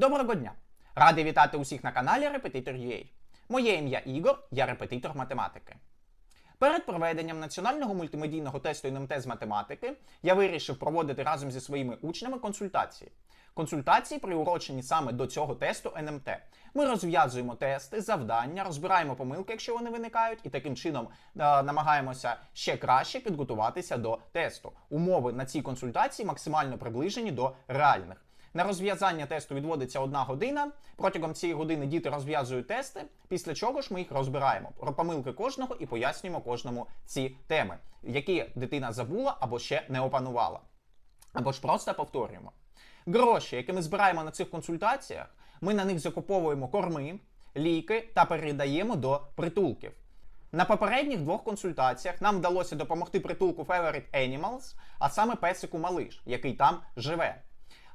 Доброго дня! Радий вітати усіх на каналі Repetitor.ua. Моє ім'я Ігор, я репетитор математики. Перед проведенням національного мультимедійного тесту НМТ з математики я вирішив проводити разом зі своїми учнями консультації. Консультації приурочені саме до цього тесту НМТ. Ми розв'язуємо тести, завдання, розбираємо помилки, якщо вони виникають, і таким чином е, намагаємося ще краще підготуватися до тесту. Умови на цій консультації максимально приближені до реальних. На розв'язання тесту відводиться одна година. Протягом цієї години діти розв'язують тести, після чого ж ми їх розбираємо про помилки кожного і пояснюємо кожному ці теми, які дитина забула або ще не опанувала. Або ж просто повторюємо. Гроші, які ми збираємо на цих консультаціях, ми на них закуповуємо корми, ліки та передаємо до притулків. На попередніх двох консультаціях нам вдалося допомогти притулку Favorite Animals, а саме песику Малиш, який там живе.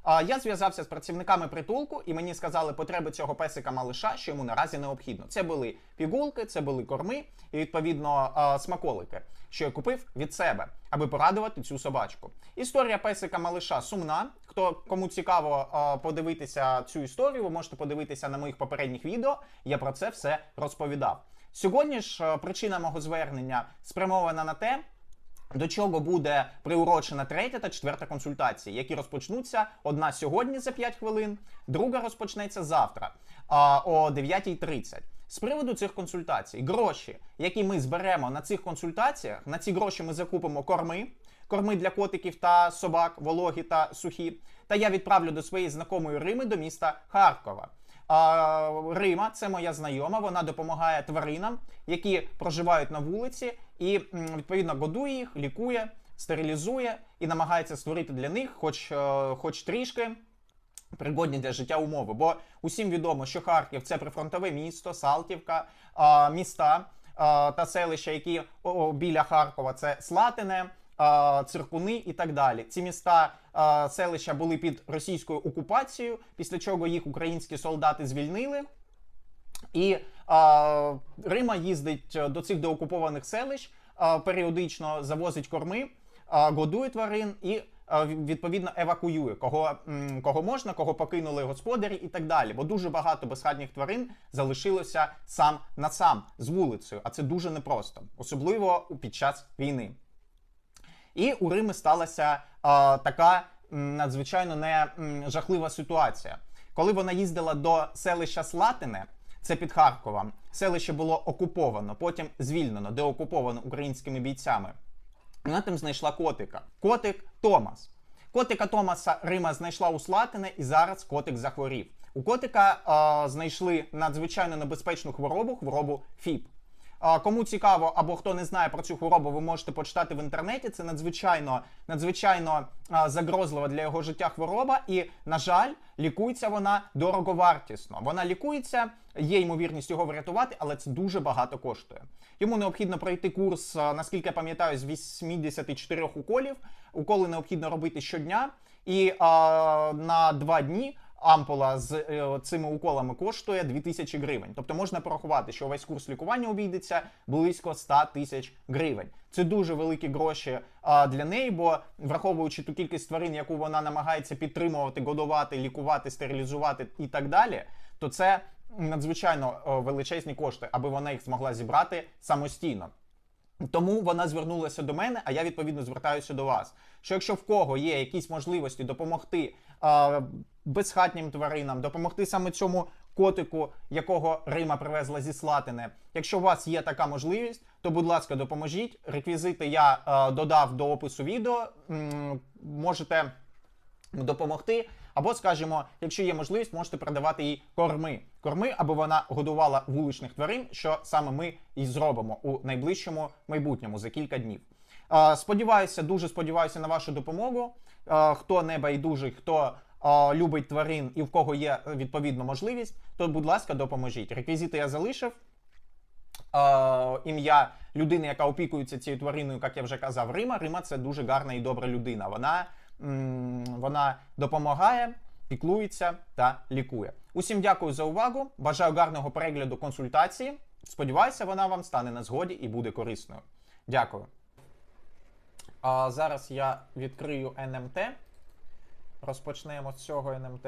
Я зв'язався з працівниками притулку, і мені сказали потреби цього песика малиша, що йому наразі необхідно. Це були пігулки, це були корми і відповідно смаколики, що я купив від себе, аби порадувати цю собачку. Історія песика малиша сумна. Хто кому цікаво подивитися цю історію, ви можете подивитися на моїх попередніх відео. Я про це все розповідав. Сьогодні ж причина мого звернення спрямована на те. До чого буде приурочена третя та четверта консультації, які розпочнуться одна сьогодні за 5 хвилин, друга розпочнеться завтра а, о 9.30. З приводу цих консультацій, гроші, які ми зберемо на цих консультаціях, на ці гроші ми закупимо корми, корми для котиків та собак, вологі та сухі. Та я відправлю до своєї знакомої Рими до міста Харкова. А, Рима це моя знайома. Вона допомагає тваринам, які проживають на вулиці, і відповідно годує їх, лікує, стерилізує і намагається створити для них, хоч, е, хоч трішки. Пригодні для життя умови, бо усім відомо, що Харків це прифронтове місто, Салтівка, міста та селища, які біля Харкова, це Слатине, Циркуни і так далі. Ці міста селища були під російською окупацією, після чого їх українські солдати звільнили. І Рима їздить до цих деокупованих селищ, періодично завозить корми, годує тварин і а, відповідно евакуює кого, кого можна, кого покинули господарі і так далі. Бо дуже багато безхатніх тварин залишилося сам на сам з вулицею, а це дуже непросто, особливо під час війни. І у Римі сталася а, така надзвичайно не жахлива ситуація. Коли вона їздила до селища Слатине, це під Харковом, селище було окуповано, потім звільнено, деокуповано українськими бійцями. Вона там знайшла котика. Котик Томас. Котика Томаса Рима знайшла у Слатине, і зараз котик захворів. У котика а, знайшли надзвичайно небезпечну хворобу, хворобу ФІП. Кому цікаво або хто не знає про цю хворобу, ви можете почитати в інтернеті. Це надзвичайно надзвичайно загрозлива для його життя хвороба, і, на жаль, лікується вона дороговартісно. Вона лікується, є ймовірність його врятувати, але це дуже багато коштує. Йому необхідно пройти курс, наскільки я пам'ятаю, з 84 уколів. Уколи необхідно робити щодня, і а, на два дні ампула з е, цими уколами коштує 2000 гривень. Тобто можна порахувати, що весь курс лікування обійдеться близько 100 тисяч гривень. Це дуже великі гроші для неї, бо враховуючи ту кількість тварин, яку вона намагається підтримувати, годувати, лікувати, стерилізувати і так далі, то це надзвичайно величезні кошти, аби вона їх змогла зібрати самостійно. Тому вона звернулася до мене, а я відповідно звертаюся до вас. Що якщо в кого є якісь можливості допомогти е, безхатнім тваринам, допомогти саме цьому котику, якого Рима привезла зі Слатини, якщо у вас є така можливість, то будь ласка, допоможіть. Реквізити я е, додав до опису відео. М можете допомогти. Або, скажімо, якщо є можливість, можете продавати їй корми. Корми, аби вона годувала вуличних тварин, що саме ми і зробимо у найближчому майбутньому за кілька днів. Е, Сподіваюся, дуже сподіваюся на вашу допомогу. Е, Хто не байдужий, хто е, любить тварин і в кого є відповідна можливість, то, будь ласка, допоможіть. Реквізити я залишив. Е, Ім'я людини, яка опікується цією твариною, як я вже казав, Рима. Рима це дуже гарна і добра людина. Вона вона допомагає, піклується та лікує. Усім дякую за увагу. Бажаю гарного перегляду консультації. Сподіваюся, вона вам стане на згоді і буде корисною. Дякую. А зараз я відкрию НМТ. Розпочнемо з цього НМТ.